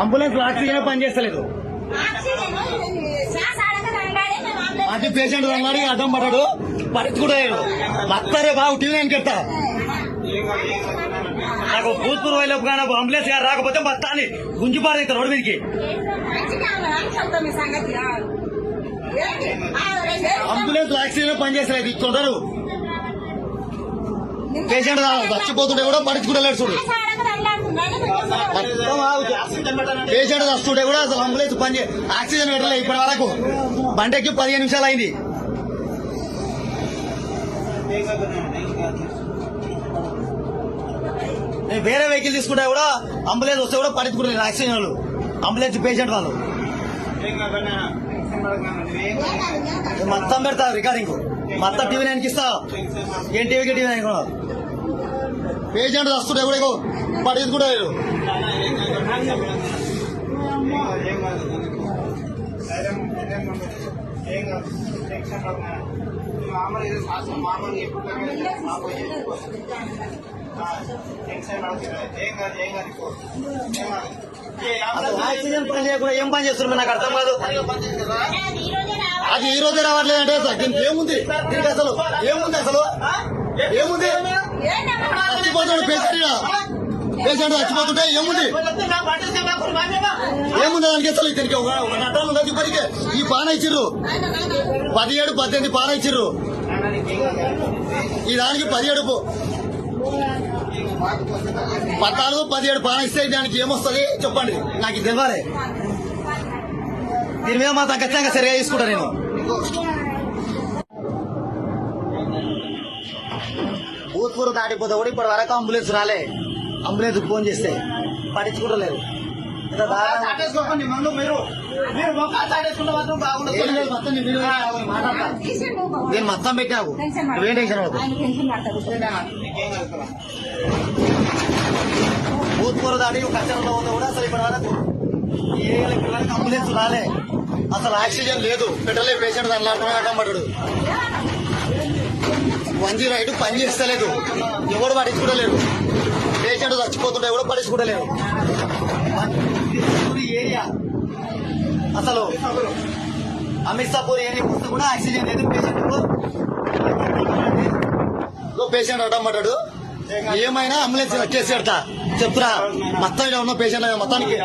Ambulance oxygen పని చేస్తలేదు? అది పేషెంట్ అన్నాడు అర్థం పడ్డాడు. పడుచుకుంటాడు వస్తారే బాబు టీవీ నేను చెప్తా నాకు భూత్పూర్ వైలోపు కానీ అంబులెన్స్ గారు రాకపోతే మత్తాని గుంజిపారు ఇక్కడ రోడ్డు మీదకి. అంబులెన్స్ ఆక్సిజన్ పనిచేస్తలేదు ఇచ్చుంటారు పేషెంట్ చచ్చిపోతుంటే కూడా పడుచుకుంటలేడు చూడు. పేషెంట్ వస్తుంటే కూడా అసలు అంబులెన్స్ పని ఆక్సిజన్ పెట్టలేదు ఇప్పటి వరకు. బండెక్కి పదిహేను నిమిషాలు అయింది. నేను వేరే వెహికల్ తీసుకుంటే కూడా అంబులెన్స్ వస్తే కూడా పడించుకుంటారు ఆక్సిజన్ వాళ్ళు. అంబులెన్స్ పేషెంట్ వాళ్ళు. మొత్తం పెడతా రికార్డింగ్ మొత్తం టీవీ నేను ఇస్తా. ఏం టీవీకి టీవీ నైన్ కూడా పేషెంట్ వస్తుంటే కూడా ఇగో పడించుకుంటారు అసలు ఆక్సిజన్ పని చేయకుండా ఏం పని చేస్తున్నారు నాకు అర్థం కాదు. అది ఈ రోజే రావట్లేదు అంటే అసలు దీనికి ఏముంది? దీనికి అసలు ఏముంది అసలు ఏముంది చచ్చిపోతాడు పేషెంట్ పేషెంట్ చచ్చిపోతుంటే ఏముంది? ఏముంది దానికి అసలు? దీనికి ఒక నటాలు ఉన్నది ఇప్పటికే. ఈ పాన ఇచ్చిర్రు. పదిహేడు పద్దెనిమిది పాన ఇచ్చిర్రు. ఈ దానికి పదిహేడు పద్నాలుగు పదిహేడు పాన ఇస్తే దానికి ఏమొస్తుంది? చెప్పండి. నాకు ఇది తెలియాలి దీని మీద మాత్రం ఖచ్చితంగా సరిగా తీసుకుంటా నేను. భూత్పూర్ దాటిపోతే కూడా ఇప్పటి వరకు అంబులెన్స్ రాలే. అంబులెన్స్ ఫోన్ చేస్తే మాట్లాడతా. నేను మొత్తం పెట్టావు నువ్వేం టెన్షన్ పడకు. భూత్పూర్ దాటి కష్టంలో ఉందో కూడా అసలు ఇప్పటి వరకు అంబులెన్స్ రాలే. అసలు ఆక్సిజన్ లేదు. పెట్రోల్ పేషెంట్ దాని అడ్డం పడ్డాడు వన్ జీరో ఎయిట్ పని చేస్తలేదు. ఎవడు పట్టించుకోలేరు పేషెంట్ చచ్చిపోతుంటే ఈ ఏరియా. అసలు అమిర్సాపూర్ ఏరియా వస్తే కూడా ఆక్సిజన్ లేదు పేషెంట్ పేషెంట్ పడ్డాడు. ఏమైనా అంబులెన్స్ కేసు పెడతా. చెప్తురా మొత్తం ఇలా ఉన్న పేషెంట్ మొత్తానికి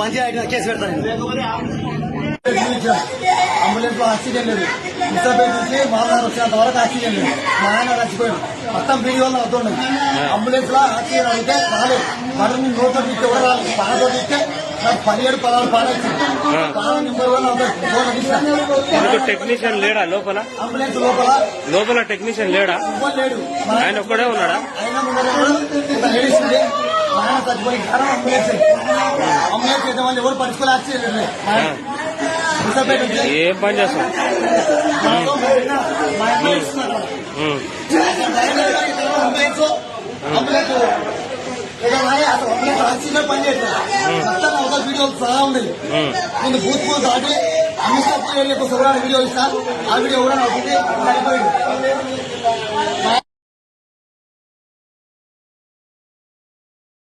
మంచిగా కేసు పెడతా నేను. అంబులెన్స్లో ఆక్సిజన్ లేదు. ఇసపేట నుంచి మామూలు వచ్చేంత వరకు ఆక్సిజన్ లేదు. మా ఆయన చచ్చిపోయాడు మొత్తం వీడియో వల్ల అవుతుండే. అంబులెన్స్లో ఆక్సిజన్ అయితే రాలేదు. మరి నోతో ఇస్తే కూడా రాలేదు. పానతో ఇస్తే నాకు పదిహేడు పదహారు ఇచ్చింది నెంబర్ వన్. ఎందుకు టెక్నీషియన్ లేడా లోపల? అంబులెన్స్ లోపల? లోపల టెక్నీషియన్ లేడా? లేడు? ఆయన ఒక్కడే ఉన్నాడా? ఆయన లేడీస్ చచ్చిపోయి అంబులెన్స్. అంబులెన్స్ అయితే వాళ్ళు ఎవరు పట్టుకోలే ఆక్సిజన్ లేదు. ఏం పని చేస్తాం ఆక్సిజన్ పని ఒక వీడియో సహా ఉమ్. నేను బూత్ పూర్ దాటి అమిషా వీడియో ఇస్తా ఆ వీడియో కూడా నాకు